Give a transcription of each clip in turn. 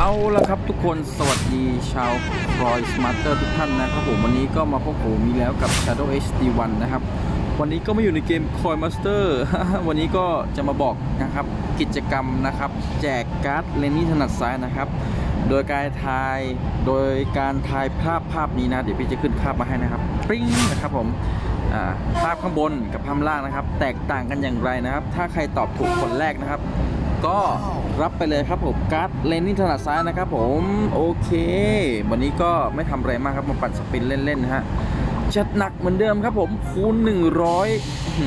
เอาละครับทุกคนสวัสดีชาวรอยสมาร์เตอร์ทุกท่านนะครับผมวันนี้ก็มาพบผมมีแล้วกับ Shadow HD1 นะครับ วันนี้ก็มาอยู่ในเกม Coin Master วันนี้ก็จะมาบอกนะครับกิจกรรมนะครับ แจกการ์ดเลนนี่ถนัดซ้ายนะครับ โดยการทายโดยการทายภาพภาพนี้นะ เดี๋ยวพี่จะขึ้นภาพมาให้นะครับปริ้งนะครับผมภาพข้างบนกับภาพล่างนะครับ แตกต่างกันอย่างไรนะครับ ถ้าใครตอบถูกคนแรกนะครับ ก็รับไปเลยครับผมการ์ดเลนนี่ถนัดซ้ายนะครับผมโอเค วันนี้ก็ไม่ทำอะไรมากครับมาปั่นสปินเล่นๆนะฮะจัดหนักเหมือนเดิมครับผมคูณ100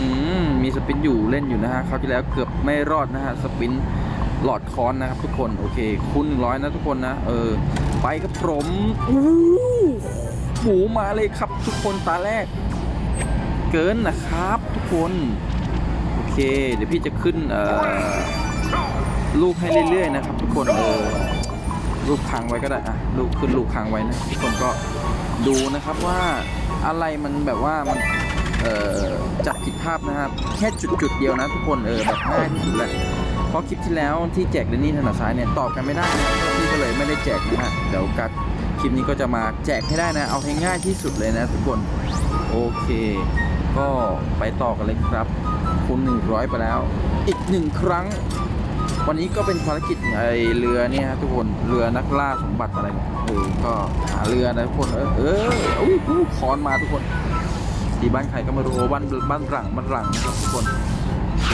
มมีสปินอยู่เล่นอยู่นะฮะคราวที่แล้วเกือบไม่รอดนะฮะสปินหลอดคอนนะครับทุกคนโอเคคูณ100 นะทุกคนนะเออไปครับผมอู้หมูมาเลยครับทุกคนตาแรก เกินนะครับทุกคน โอเค เดี๋ยวพี่จะขึ้นเอ่อ ลูกให้เรื่อยๆนะครับ ทุกคนเออลูกค้างไว้ก็ได้อะลูกขึ้นลูกค้างไว้นะทุกคนก็ดูนะครับว่าอะไรมันแบบว่ามันเอ่อจับผิดภาพนะครับแค่จุดๆเดียวนะทุกคนเออแบบง่ายที่สุดแหละเพราะคลิปที่แล้วที่แจกเดนนี่ถนัดซ้ายเนี่ยตอบกันไม่ได้นะพี่ก็เลยไม่ได้แจกนะฮะเดี๋ยวกัดคลิปนี้ก็จะมาแจกให้ได้นะ เอาให้ง่ายที่สุดเลยนะทุกคนโอเค ก็ไปต่อกันเลยครับคูณ100 ไปแล้ว อีกหนึ่งครั้ง วันนี้ก็เป็นภารกิจไอเรือเนี่ยทุกคนเรือนักล่าสมบัติอะไรเออก็หาเรือนะทุกคนเออเอออุ้ยอู้คอนมาทุกคนที่บ้านใครก็ไม่รู้บ้านบ้านหลังบ้านหลังนะครับทุกคนโอเค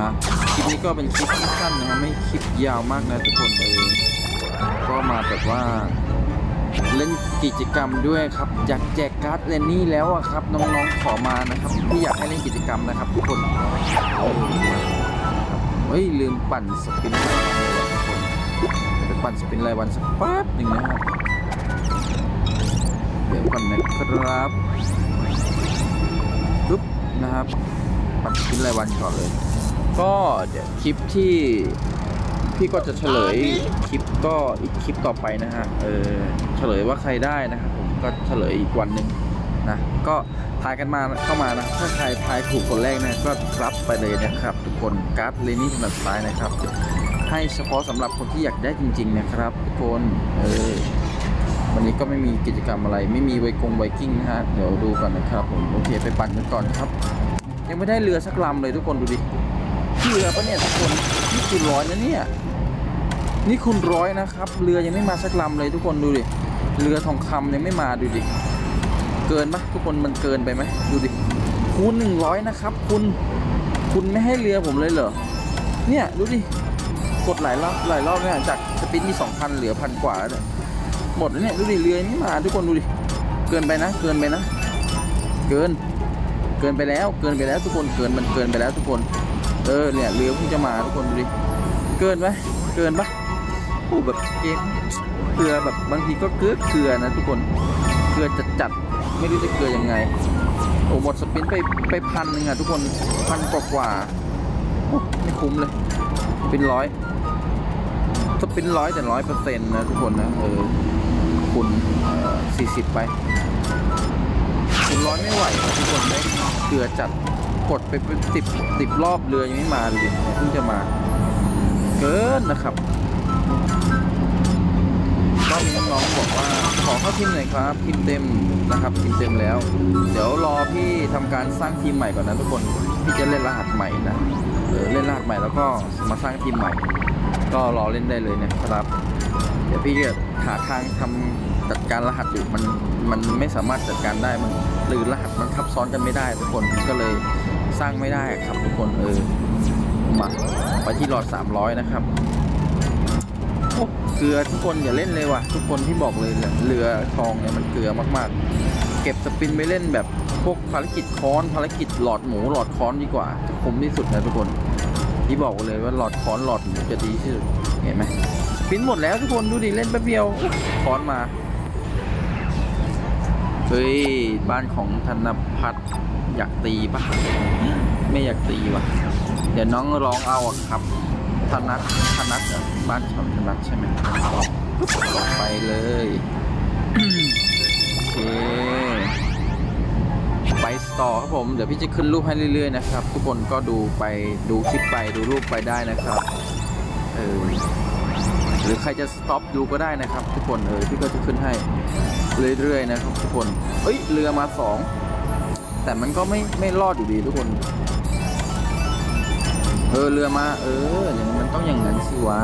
มาคลิปนี้ก็เป็นคลิปสั้นๆนะครับไม่คลิปยาวมากนะทุกคนเออก็มาแบบว่าเล่นกิจกรรมด้วยครับอยากแจกการ์ดเลนนี่แล้วอะครับน้องๆขอมานะครับที่อยากให้เล่นกิจกรรมนะครับ ทุกคน เฮ้ย ลืมปั่นสปินรายวันเลยว่ะทุกคนเดี๋ยวไปปั่นสปินรายวันสักแป๊บหนึ่งนะฮะเดี๋ยวก่อนนะครับปึ๊บนะครับ ปั่นสปินรายวันก่อนเลย ก็เดี๋ยวคลิปที่พี่ก็จะเฉลยคลิปก็อีกคลิปต่อไปนะฮะ เออเฉลยว่าใครได้นะครับผมก็เฉลยอีกวันหนึ่งนะ ก็ ทายกันมาเข้ามานะ ถ้าใครทายถูกคนแรกนะก็รับไปเลยนะครับ ทุกคนการ์ดเลนี่ถนัดซ้ายนะครับ ให้เฉพาะสำหรับคนที่อยากได้จริง ๆ นะครับ ทุกคนเออวันนี้ก็ไม่มีกิจกรรมอะไร ไม่มีไวกงไวกิ้งนะฮะเดี๋ยวดูก่อนนะครับผมโอเคไปปั่นกันก่อนครับ ยังไม่ได้เรือสักลำเลยทุกคนดูดิเรือปะเนี่ยทุกคนนี่คุณร้อยนะเนี่ยนี่คุณร้อยนะครับ เรือยังไม่มาสักลำเลยทุกคนดูดิเรือทองคำยังไม่มาดูดิ กินปะทุกคนมันเกินไปไหมดูดิคูณหนึ่งร้อยนะครับ คุณคุณไม่ให้เรือผมเลยเหรอเนี่ยดูดิกดหลายรอบหลายรอบเนี่ยจากสปินที่สองพันเหลือพันกว่าเนี่ยหมดแล้วเนี่ยดูดิเรือยังไม่มาทุกคนดูดิเกินไปนะ เกินไปนะ เกิน เกินไปแล้ว เกินไปแล้วทุกคนเกินมันเกินไปแล้วทุกคน เออเนี่ยเรือเพิ่งจะมาทุกคนดูดิเกินไหมเกินปะโอ้แบบเกมเกลือแบบบางทีก็เกลือเกลือนะทุกคนเกลือจัดจัด ไม่รู้จะเกลือยังไง โอ้หมดสปินไปไปพันหนึ่งอะทุกคนพันกว่ากว่าโอ้ไม่คุ้มเลยสปินร้อยสปินร้อยแต่ร้อยเปอร์เซ็นต์นะทุกคนนะเออคุณสี่สิบไปคุณร้อยไม่ไหวทุกคนได้เกลือจัดกดไปเป็นสิบสิบรอบเรือยังไม่มาเลยเพิ่งจะมา เกินนะครับ น้องบอกว่าขอเข้าทีมหน่อยครับทีมเต็มนะครับทีมเต็มแล้ว เดี๋ยวรอพี่ทำการสร้างทีมใหม่ก่อนนะทุกคนพี่จะเล่นรหัสใหม่นะเออเล่นรหัสใหม่แล้วก็มาสร้างทีมใหม่ ก็รอเล่นได้เลยนะครับ เดี๋ยวพี่จะหาทางทำจัดการรหัสอยู่มันมันไม่สามารถจัดการได้มันหรือรหัสมันทับซ้อนกันไม่ได้ทุกคนก็เลยสร้างไม่ได้ครับทุกคนเออมาไปที่หลอด 300 นะครับ เกลือทุกคนอย่าเล่นเลยว่ะ ทุกคนที่บอกเลยเรือทองเนี่ยมันเกลือมากๆ เก็บสปินไปเล่นแบบพวกภารกิจค้อนภารกิจหลอดหมูหลอดค้อนดีกว่าจะคุ้มที่สุดนะทุกคนที่บอกเลยว่าหลอดค้อนหลอดหมูจะดีที่สุดเห็นไหมสปินหมดแล้วทุกคนดูดิเล่นแป๊บเดียวค้อนมาเฮ้ยบ้านของธนพัฒน์อยากตีปะไม่อยากตีว่ะเดี๋ยวน้องร้องเอาครับ ธนัทธนัทเหรอบ้านชาวธนัทใช่ไหมต่อไปเลยโอเคไปต่อครับผม เดี๋ยวพี่จะขึ้นรูปให้เรื่อยๆนะครับ ทุกคนก็ดูไปดูคลิปไปดูรูปไปได้นะครับเออเลรือใครจะสต็อปดูก็ได้นะครับ ทุกคนเออพี่ก็จะขึ้นให้เรื่อยๆนะครับทุกคนเอ้ยเรือมาสองแต่มันก็ไม่ไม่รอดอยู่ดีทุกคน เออเรือมาเอออย่างมันต้องอย่างนั้นสิวะ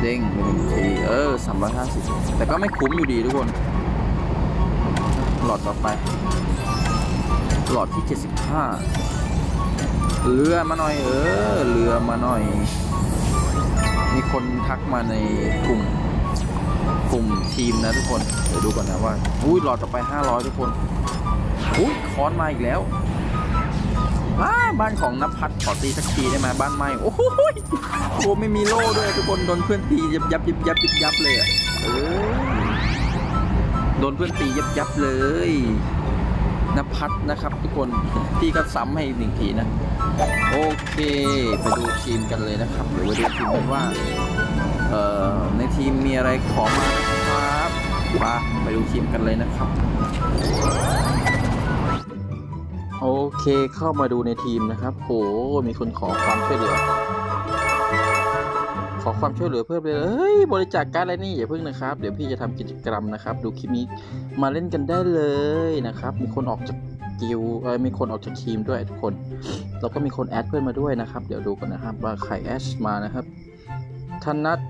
เด้งไปหนึ่งทีเออสามร้อยห้าสิบแต่ก็ไม่คุ้มอยู่ดีทุกคน หลอดต่อไป หลอดที่75เรือมาหน่อย เออเรือมาหน่อย มีคนทักมาในกลุ่มกลุ่มทีมนะทุกคน เดี๋ยวดูก่อนนะว่าอุ้ยหลอดต่อไป500ทุกคนอุ้ยค้อนมาอีกแล้ว อ้าบ้านของนภัทรขอตีสักทีได้ไหมบ้านไม้โอ้โหโอ้ไม่มีโล่ด้วยทุกคนโดนเพื่อนตียับยับยับยับยับยับเลยอะเออโดนเพื่อนตียับยับเลยนภัทรนะครับ ทุกคนพี่ก็ซ้ำให้หนึ่งทีนะ โอเค ไปดูทีมกันเลยนะครับเดี๋ยวไปดูทีมกันว่าเอ่อในทีมมีอะไรขอมาครับมาไปดูทีมกันเลยนะครับ โอเคเข้ามาดูในทีมนะครับโหมีคนขอความช่วยเหลือ ขอความช่วยเหลือเพิ่มเลยเฮ้ยบริจาคการดอะไรนี่อย่าเพิ่งนะครับ เดี๋ยวพี่จะทำกิจกรรมนะครับ ดูคลิปนี้มาเล่นกันได้เลยนะครับ มีคนออกจากกิลเอ้ยมีคนออกจากทีมด้วยทุกคน แล้วก็มีคนแอดเพื่อนมาด้วยนะครับ เดี๋ยวดูกันนะครับ ว่าใครแอดมานะครับธนัท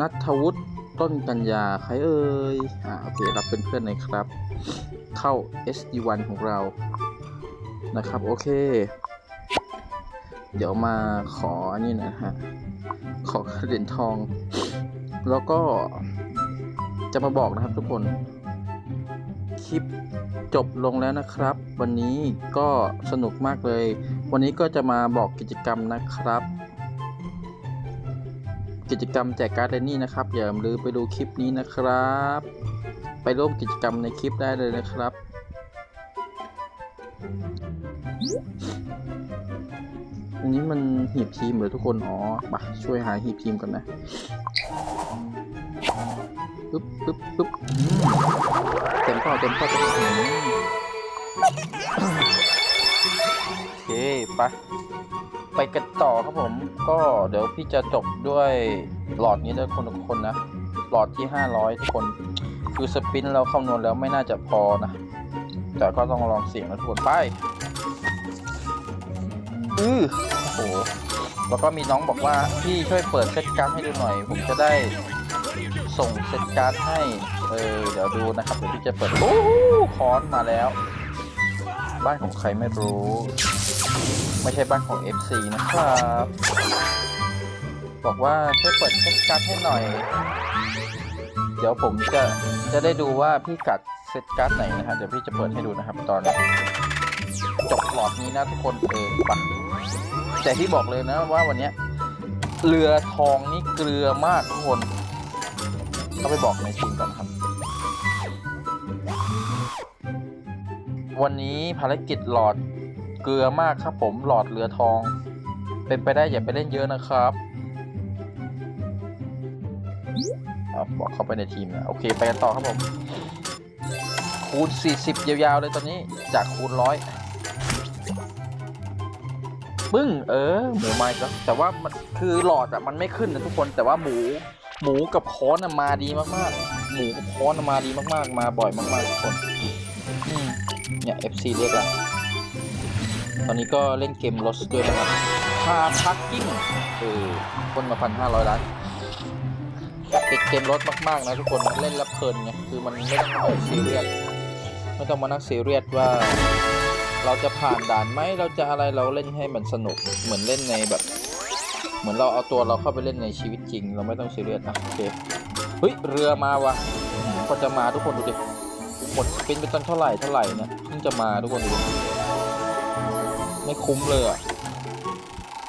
นัทวุฒิต้นกัญญาใครเอ่ยอ่าโอเครับเป็นเพื่อนหน่อยครับ เข้า SD1 ของเรา นะครับ โอเค เดี๋ยวมาขออันนี้นะฮะ ขอเหรียญทอง แล้วก็จะมาบอกนะครับทุกคน คลิปจบลงแล้วนะครับ วันนี้ก็สนุกมากเลย วันนี้ก็จะมาบอกกิจกรรมนะครับ กิจกรรมแจกการ์ดเรนนี่นะครับ อย่าลืมไปดูคลิปนี้นะครับ ไปร่วมกิจกรรมในคลิปได้เลยนะครับ อันนี้มันหีบทีมเหรือทุกคน อ๋อมาช่วยหาหีบทีมก่อนนะปึ๊บปึ๊บปึ๊บเต็มข้อเต็มข้อเต็มข้อโอเคไปไปกันต่อครับผม ก็เดี๋ยวพี่จะจบด้วยหลอดนี้ด้วยคนทุกคนนะ หลอดที่ 500 ทุกคน คือสปินเราคำนวณแล้วไม่น่าจะพอนะ แต่ก็ต้องลองเสียงนะทุกคนไปอือโอ้โหแล้วก็มีน้องบอกว่า พี่ช่วยเปิดเซตการ์ดให้ดูหน่อย ผมจะได้ส่งเซตการ์ดให้ เออ เดี๋ยวดูนะครับเดี๋ยวพี่จะเปิด โอ้คอนมาแล้ว บ้านของใครไม่รู้ ไม่ใช่บ้านของ FC นะครับบอกว่าช่วยเปิดเซตการ์ดให้หน่อย เดี๋ยวผมจะจะได้ดูว่าพี่กัด ซตการ์ดไหนนะฮะเดี๋ยวพี่จะเปิดให้ดูนะครับตอนจบหลอดนี้นะทุกคนเออไปะแต่ที่บอกเลยนะว่าวันนี้เรือทองนี่เกลือมากทุกคนก็ไปบอกในทีมก่อนครับ วันนี้ภารกิจหลอดเกลือมากครับผมหลอดเรือทอง เป็นไปได้อย่าไปเล่นเยอะนะครับอะบอกเข้าไปในทีมนะโอเค ไปกันต่อครับผม คูณ 40 ยาวๆ เลยตอนนี้จากคูณร้อยปึ้ง เออ หมูมาอีก็แต่ว่ามันคือหลอดอะมันไม่ขึ้นนะทุกคนแต่ว่าหมู หมูกับค้อนมาดีมากๆ หมูกับค้อนมาดีมากๆ มาบ่อยมากๆทุกคนเนี่ย FC เรียกละตอนนี้ก็เล่นเกมลอสด้วยนะครับคาพักกิ้งเออคนมาพันห้าร้อยล้านติดเกมรถมากๆนะทุกคนเล่นแล้วเพลินไงคือมันไม่ต้องมาซีเรียส ไม่ต้องมานั่งซีเรียสว่าเราจะผ่านด่านไหมเราจะอะไรเราเล่นให้มันสนุกเหมือนเล่นในแบบ เหมือนเราเอาตัวเราเข้าไปเล่นในชีวิตจริง เราไม่ต้องซีเรียสนะโอเคเฮ้ยเรือมาวะก็จะมาทุกคนดูดิหมดสปินไปตั้งเท่าไหร่เท่าไหร่นะเพิ่งจะมาทุกคนดูดิไม่คุ้มเลยอะ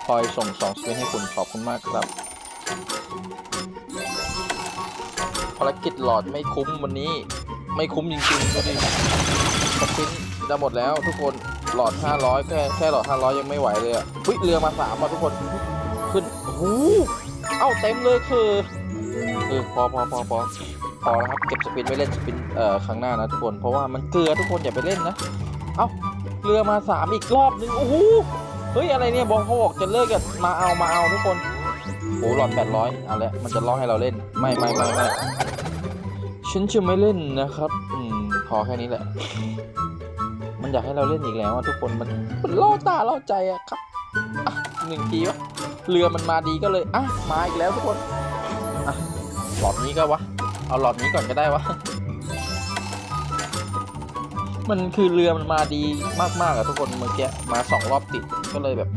คอยส่งสองสปินให้คุณขอบคุณมากครับภารกิจหลอดไม่คุ้มวันนี้ ไม่คุ้มจริงๆดูดิสปินจะหมดแล้วทุกคนหลอด 500 แค่แค่หลอด 500 ยังไม่ไหวเลยอะเฮ้ยเรือมาสามอะทุกคนขึ้นโอ้โหเอ้าเต็มเลยคือเออพอพอพอพอพอแล้วครับเก็บสปินไว้เล่นสปินเอ่อครั้งหน้านะทุกคนเพราะว่ามันเกลือทุกคนอย่าไปเล่นนะเอ้าเรือมาสามอีกรอบนึงโอ้โหเฮ้ยอะไรเนี่ยบอกเขาบอกจะเลิกกันมาเอามาเอาทุกคนโอ้หลอดแปดร้อยเอาละมันจะล่อให้เราเล่นไม่ไม่ไม่ไม่ ฉันจะไม่เล่นนะครับ อืมพอแค่นี้แหละ มันอยากให้เราเล่นอีกแล้วอะทุกคนมันมันล่อตาล่อใจอะครับอะหนึ่งทีวะเรือมันมาดีก็เลยอะมาอีกแล้วทุกคนอะหลอดนี้ก็วะ เอาหลอดนี้ก่อนก็ได้วะมันคือเรือมันมาดีมากๆอะทุกคนเมื่อกี้มาสองรอบติดก็เลยแบบ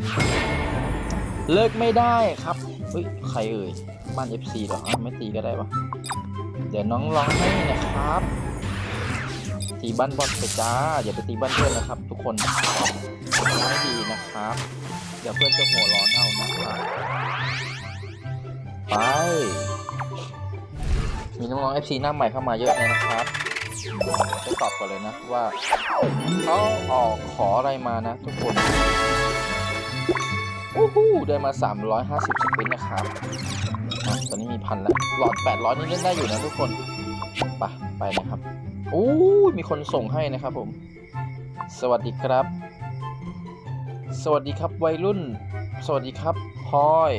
เลิกไม่ได้ครับเฮ้ยใครเอ่ยบ้าน FC เหรออ้าวไม่ตีก็ได้วะ เดี๋ยวน้องร้องให้นะครับตีบ้านบอลไปจ้าอย่าไปตีบ้านเพื่อนนะครับ ทุกคนไม่ดีนะครับเดี๋ยวเพื่อนจะหัวร้อนเอานะครับไปมีน้องๆ FC หน้าใหม่เข้ามาเยอะเลยนะครับจะตอบก่อนเลยนะว่าเขาออกขออะไรมานะ ทุกคนโอ้โหได้มา 350สปินนะครับ อะตอนนี้มีพันแล้วหลอด 800 นี่เล่นได้อยู่นะทุกคนไปไปนะครับโอ้มีคนส่งให้นะครับผม สวัสดีครับ สวัสดีครับวัยรุ่น สวัสดีครับพลอย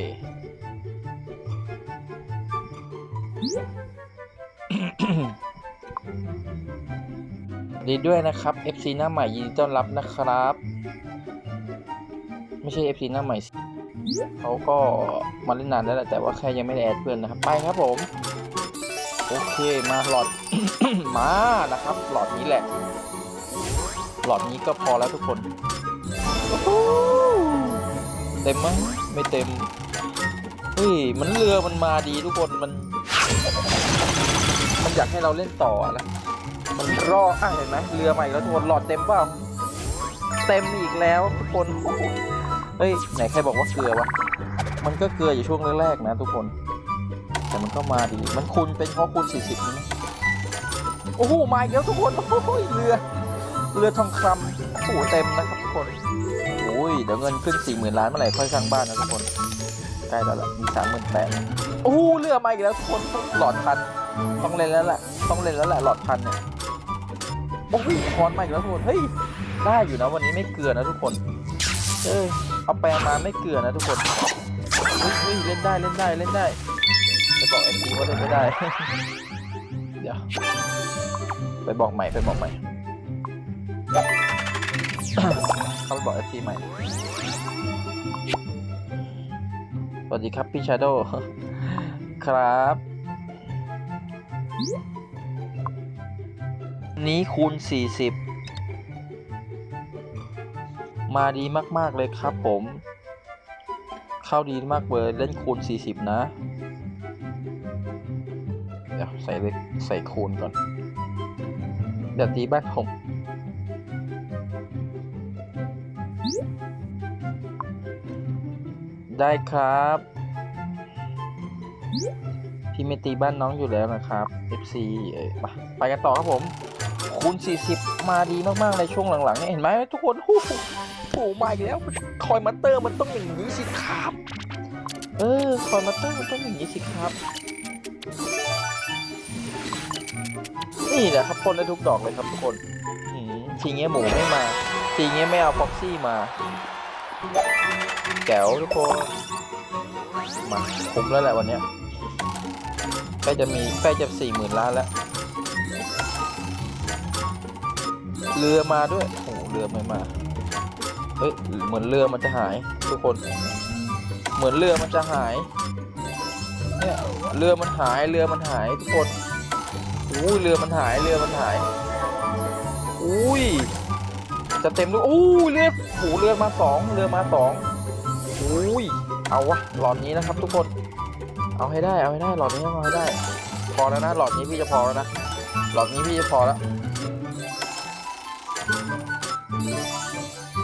ดีด้วยนะครับ FC หน้าใหม่ยินดีต้อนรับนะครับ ไม่ใช่ FC หน้าใหม่สิ เขาก็มาเล่นนานแล้วแหละแต่ว่าแค่ยังไม่ได้แอดเพื่อนนะครับ ไปครับผม โอเคมาหลอด มานะครับ หลอดนี้แหละ หลอดนี้ก็พอแล้วทุกคนเต็มมั้ยไม่เต็มเฮ้ยมันเรือมันมาดีทุกคนมัน มันอยากให้เราเล่นต่อนะมันรออะเห็นไหมเรือใหม่แล้วทุกคนหลอดเต็มเปล่าเต็มอีกแล้วทุกคน เฮ้ย ไหนใครบอกว่าเกลือวะ มันก็เกลืออยู่ช่วงแรกๆนะทุกคน แต่มันก็มาดี มันคูณเป็นเพราะคูณ40นี่ไหมโอ้โห มาอีกแล้วทุกคน โอ้โหเรือ เรือทองคำโอ้โหเต็มนะครับทุกคน โอ้ย เดี๋ยวเงินขึ้น 40,000 ล้านเมื่อไหร่ค่อยสร้างบ้านนะทุกคนใกล้แล้วล่ะ มี38,000โอ้โห เรือมาอีกแล้วทุกคน หลอดพัน ต้องเล่นแล้วแหละ ต้องเล่นแล้วแหละหลอดพันเนี่ยโอ้โหคอนมาอีกแล้วทุกคน เฮ้ย ได้อยู่นะวันนี้ไม่เกลือนะทุกคน เออ เอาแปลงมาไม่เกลือนะทุกคนเฮ้ยเล่นได้เล่นได้เล่นได้ไปบอกไอซีว่าเล่นไม่ได้ เดี๋ยว ไปบอกใหม่ไปบอกใหม่เข้าไปบอกไอซีใหม่ สวัสดีครับพี่ชาโดครับนี้คูณ 40 มาดีมากๆเลยครับผม เข้าดีมากเลยเล่นคูณ 40 นะเดี๋ยวใส่เลใส่คูณก่อนเดี๋ยวตีบ้านผมได้ครับ พี่ไม่ตีบ้านน้องอยู่แล้วนะครับ FC เอ้ยไปกันต่อครับผม คูณ 40 มาดีมากๆในช่วงหลังๆเนี่ยเห็นไหมทุกคนโอ้โหโอ้โหมาอีกแล้วคอยมาเตอร์มันต้องอย่างนี้สิครับ เออคอยมาเตอร์มันต้องอย่างนี้สิครับ นี่แหละครับพ่นได้ทุกดอกเลยครับทุกคนทีเงี้ยหมูไม่มา ทีเงี้ยไม่เอาฟ็อกซี่มาแก้วทุกคนมาคุ้มแล้วแหละวันเนี้ยใกล้จะมีใกล้จะสี่หมื่นล้านแล้ว เรือมาด้วยโอ้โหเรือไม่มา เฮ้ย เหมือนเรือมันจะหาย ทุกคน เหมือนเรือมันจะหาย เนี่ย เรือมันหาย เรือมันหายทุกคนอุ้ยเรือมันหาย เรือมันหาย อุ้ย จะเต็มด้วยอุ้ยเรือโอ้โหเรือมาสอง เรือมาสองอุ้ย เอาวะ หลอดนี้นะครับ ทุกคน เอาให้ได้ เอาให้ได้ หลอดนี้เอาให้ได้ พอแล้วนะ หลอดนี้พี่จะพอแล้วนะ หลอดนี้พี่จะพอแล้ว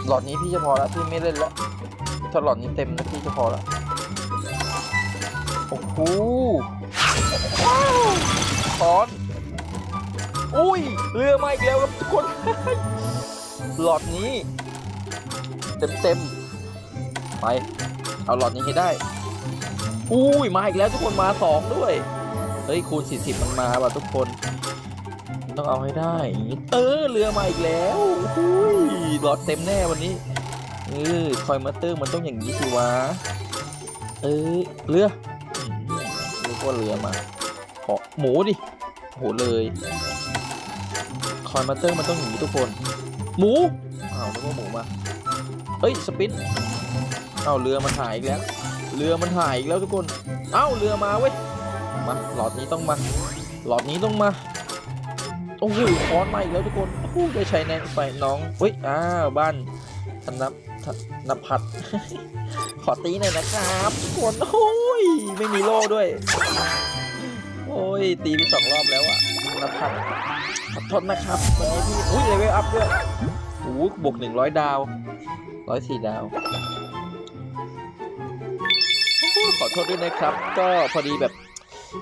หลอดนี้พี่จะพอแล้วพี่ไม่เล่นแล้วถ้าหลอดนี้เต็มนะพี่จะพอแล้วโอ้โหถอน อุ้ย เรือมาอีกแล้วครับทุกคน หลอดนี้ เต็มเต็มๆไป เอาหลอดนี้ให้ได้ อุ้ย มาอีกแล้วทุกคนมาสองด้วย เฮ้ย คูณ 40 มันมาว่ะทุกคน ต้องเอาให้ได้เออเรือมาอีกแล้วอุ้ยหลอดเต็มแน่วันนี้เออคอยมาเตอร์มันต้องอย่างนี้สิวะเออเรือว่าเรือมาขอหมูดิโหเลยคอยมาเตอร์มันต้องอย่างนี้ทุกคน หมูอ้าวนึกว่าหมูมาเอ้ยสปินเอ้าเรือมันหายอีกแล้ว เรือมันหายอีกแล้วทุกคน เอ้าเรือมาเว้ยมาหลอดนี้ต้องมา หลอดนี้ต้องมา โอ้โหคอนมาอีกแล้วทุกคนโอ้โหได้ใช้แนนไปน้องเฮ้ยอ้าวบ้านธนับธนพัฒน์ขอตีหน่อยนะครับทุกคนโอ้ยไม่มีโล่ด้วย โอ้ยตีไปสองรอบแล้วอะนภัทรขอโทษนะครับวันนี้พี่อุ้ยเลเวลอัพด้วยโอ้โหบวกหนึ่งร้อยดาวร้อยสี่ดาวขอโทษด้วยนะครับ ก็พอดีแบบ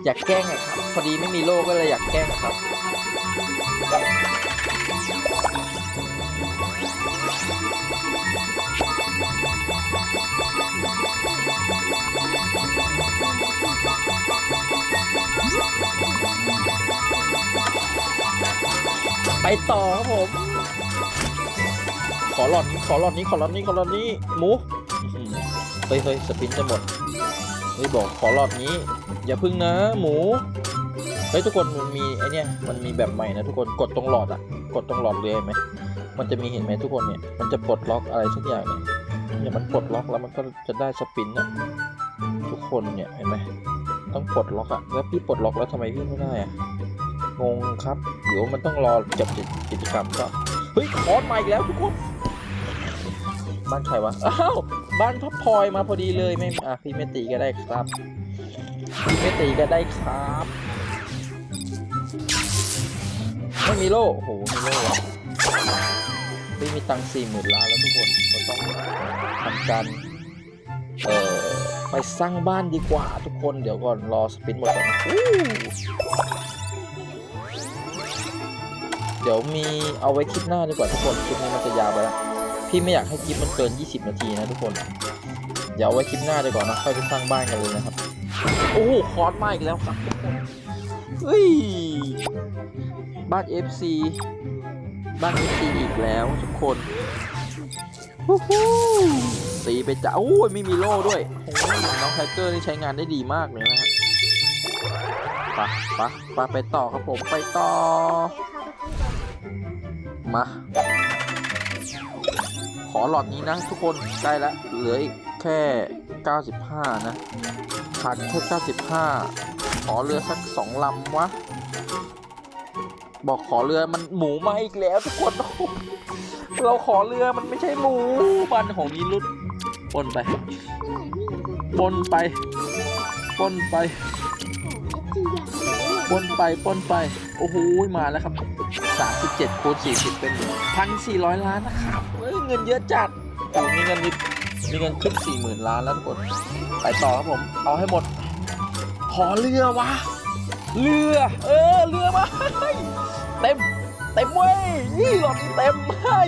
อยากแกล้งอะครับ พอดีไม่มีโล่ก็เลยอยากแกล้งอะครับ ไปต่อครับผม ขอหลอดนี้ขอหลอดนี้ขอหลอดนี้ขอหลอดนี้หมูเฮ้ยเฮ้ยสปินจะหมดเฮ้ยบอกขอหลอดนี้ อย่าพึ่งนะ หมูเฮ้ยทุกคนมันมีไอเนี้ยมันมีแบบใหม่นะทุกคนกดตรงหลอดอะกดตรงหลอดเลยเห็นไหมมันจะมีเห็นไหมทุกคนเนี่ยมันจะปลดล็อกอะไรทุกอย่างเนี่ยเนี่ยมันปลดล็อกแล้วมันก็จะได้สปินนะทุกคนเนี่ยเห็นไหมต้องปลดล็อกอะแล้วพี่ปลดล็อกแล้วทำไมพี่ไม่ได้อะงงครับเดี๋ยวมันต้องรอจบกิจกรรมก็เฮ้ยคอนมาอีกแล้วทุกคนบ้านใครวะอ้าวบ้านพับพลอยมาพอดีเลยไม่อะพี่เมตีก็ได้ครับ พี่เมตีก็ได้ครับ ไม่มีโล่โอ้โห มีโล่อะพี่มีตังสี่หมื่นล้านแล้วทุกคนเราต้องทำการเอ่อไปสร้างบ้านดีกว่าทุกคนเดี๋ยวก่อนรอสปินหมดก่อนเดี๋ยวมีเอาไว้คลิปหน้าดีกว่าทุกคนคลิปนี้มันจะยาวไปแล้วพี่ไม่อยากให้คลิปมันเกิน 20 นาทีนะทุกคน เดี๋ยวเอาไว้คลิปหน้าดีกว่านะค่อยไปสร้างบ้านกันเลยนะครับ โอ้โหคอร์สมาอีกแล้วครับเฮ้ย บ้าน FC บ้าน FC อีกแล้วทุกคนฮู้ฮู้ตีไปจ้ะโอ้ยไม่มีโล่ด้วยโอ้ยน้องไทเกอร์นี่ใช้งานได้ดีมากเลยนะฮะไปะปะปะไปต่อครับผมไปต่อ มาขอหลอดนี้นะทุกคนใกล้แล้วเหลืออีกแค่ 95 นะ ขาดแค่95 ขอเรือสักสองลำวะ บอกขอเรือมันหมูมาอีกแล้วทุกคน เราขอเรือมันไม่ใช่หมูบันของมีรุดปนไปปนไปปนไปปนไปปนไป โอ้โห มาแล้วครับ 37คูณ40 เป็น 1,400 ล้านนะครับเฮ้ยเงินเยอะจัดโอ้มีเงินนิด มีเงินขึ้น40,000ล้านแล้วทุกคนไปต่อครับผม เอาให้หมด ขอเรือวะ เรือ เออ เรือมาเต็ม เต็มเว้ย นี่หลอดนี้เต็มเฮ้ย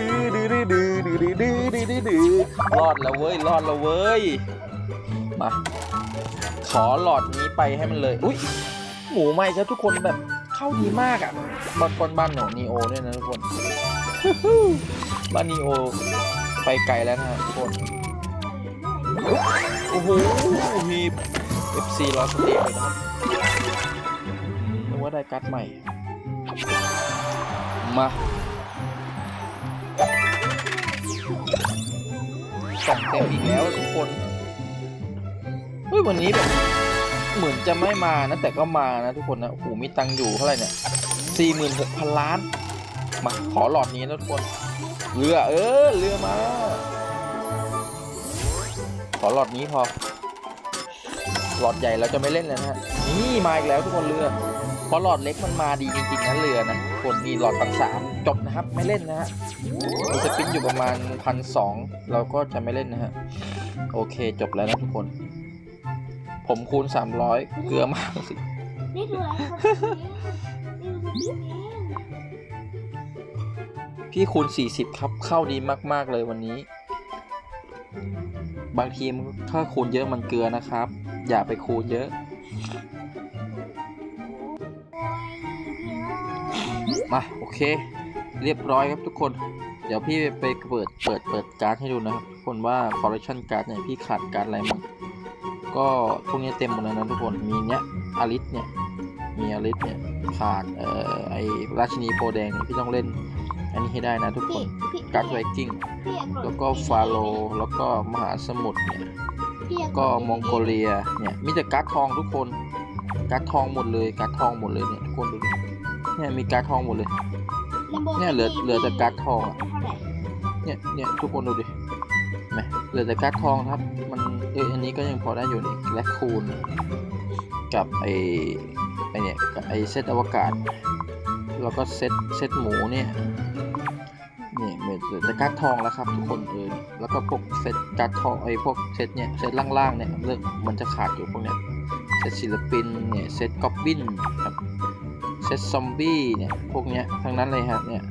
ดื้อดื้อดื้อดื้อดื้อดื้อดื้อดื้อดื้อรอดแล้วเว้ย รอดแล้วเว้ย มา ขอหลอดนี้ไปให้มันเลย อุ้ย หมูใหม่ครับทุกคนแบบเข้าดีมากอะบ้านคนบ้านหนูนีโอด้วยนะทุกคนบ้านนีโอ ไปไกลแล้วนะฮะทุกคนโอ้โหมี FC รอสเตปเลยนะนึกว่าได้การ์ดใหม่ มากล่องเต็มอีกแล้วทุกคนเฮ้ยวันนี้แบบเหมือนจะไม่มานะ แต่ก็มานะทุกคนนะโอ้โหมีตังค์อยู่เท่าไหร่เนี่ยสี่หมื่นหกพันล้าน มาขอหลอดนี้นะทุกคน เรือเออเรือมา ขอหลอดนี้พอ หลอดใหญ่เราจะไม่เล่นแล้วนะฮะนี่มาอีกแล้วทุกคนเรือเพราะหลอดเล็กมันมาดีจริงๆนะเรือนะทุกคนมีหลอดพันสามจบนะครับ ไม่เล่นนะฮะมีสปินอยู่ประมาณพันสองเราก็จะไม่เล่นนะฮะโอเคจบแล้วนะทุกคน ผมคูณ300เกลือมากสิ นี่ดูอะไรครับนี่ดูสติ๊กเอง พี่คูณ 40 ครับ เข้าดีมากๆเลยวันนี้ บางทีมถ้าคูณเยอะมันเกลือนะครับ อย่าไปคูณเยอะมาโอเค เรียบร้อยครับทุกคน เดี๋ยวพี่ไปเปิดเปิดเปิดการ์ดให้ดูนะครับทุกคนว่าคอลเลคชันการ์ดเนี่ยพี่ขาดการ์ดอะไรมั้งก็พวกนี้เต็มหมดแล้วนะทุกคนมีเนี้ยอาริสเนี่ยมีอาริสเนี่ยขาดเอ่อไอราชินีโพแดงเนี่ยพี่ต้องเล่น อันนี้ให้ได้นะทุกคพี่นพี่การ์ดไวกิ้ง พี่อยากโหลดแล้วก็ฟาโลแล้วก็มหาสมุทรเนี่ย พี่อยาโหลดก็มองโกเลียเนี่ยมีแต่การ์ดทองทุกคนการ์ดทองหมดเลยการ์ดทองหมดเลยเนี่ยทุกคนดูดิเนี่ยมีการ์ดทองหมดเลย Lamborghini เนี่ยเหลือเหลือแต่การ์ดทองอะ เท่าไหร่เนี่ยเนี่ยทุกคนดูดิเห็นไหมเหลือแต่การ์ดทองครับ มันเอออันนี้ก็ยังพอได้อยู่นี่แลคคูนกับไอไอเนี่ยกับไอเซตอวกาศ แล้วก็เซตเซตหมูเนี่ย นี่เหลือแต่การ์ดทองแล้วครับทุกคนเออแล้วก็พวกเซตการ์ดทองไอพวกเซตเนี่ยเซตล่างๆเนี่ยเรื่องมันจะขาดอยู่พวกเนี้ยเซตศิลปินเนี่ยเซตกอบบินครับเซตซอมบี้เนี่ยพวกเนี้ยทั้งนั้นเลยครับเนี่ย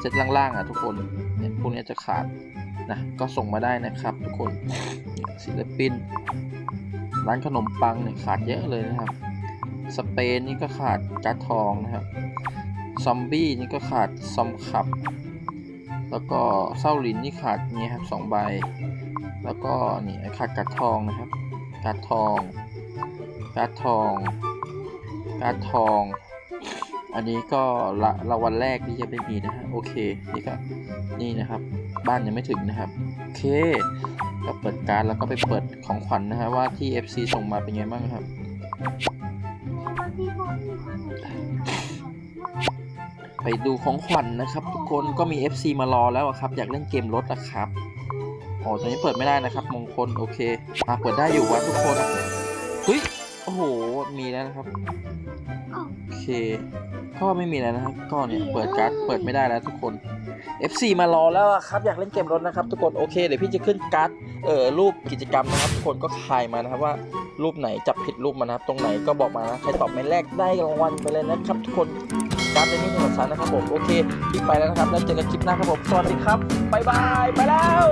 เซตล่างๆอะทุกคนเนี่ยพวกเนี้ยจะขาดนะก็ส่งมาได้นะครับ ทุกคนศิลปิน ร้านขนมปังเนี่ยขาดเยอะเลยนะครับสเปนนี่ก็ขาดการ์ดทองนะครับซอมบี้นี่ก็ขาดซอมขับ แล้วก็เศร้าลินนี่ขาดนี่ครับสองใบ แล้วก็นี่ขาดการ์ดทองนะครับการ์ดทองการ์ดทองการ์ดทอง อันนี้ก็ละละวันแรกที่จะไม่มีนะฮะโอเคนี่ก็นี่นะครับ บ้านยังไม่ถึงนะครับโอเค ก็เปิดการแล้วก็ไปเปิดของขวัญนะฮะว่าที่ FC ส่งมาเป็นไงบ้างครับ ไปดูของขวัญนะครับ ทุกคนก็มี FC มารอแล้วครับ อยากเล่นเกมรถอะครับโอ้ตอนนี้เปิดไม่ได้นะครับ มงคลโอเคอะเปิดได้อยู่วะทุกคนเฮ้ยโอ้โหมีแล้วนะครับโอเคก็ไม่มีแล้วนะครับก็เนี่ยเปิดการ์ดเปิดไม่ได้แล้วทุกคน FC มารอแล้วครับอยากเล่นเกมรถนะครับ ทุกคนโอเคเดี๋ยวพี่จะขึ้นการ์ดเอ่อรูปกิจกรรมนะครับทุกคนก็ทายมานะครับว่ารูปไหนจับผิดรูปมานะครับ ตรงไหนก็บอกมานะใครตอบไม่แรกได้รางวัลไปเลยนะครับ ทุกคน การ์ดในนี้ของฉันนะครับผมโอเคคลิปไปแล้วนะครับแล้วเจอกันคลิปหน้าครับผมสวัสดีครับบ๊ายบายไปแล้ว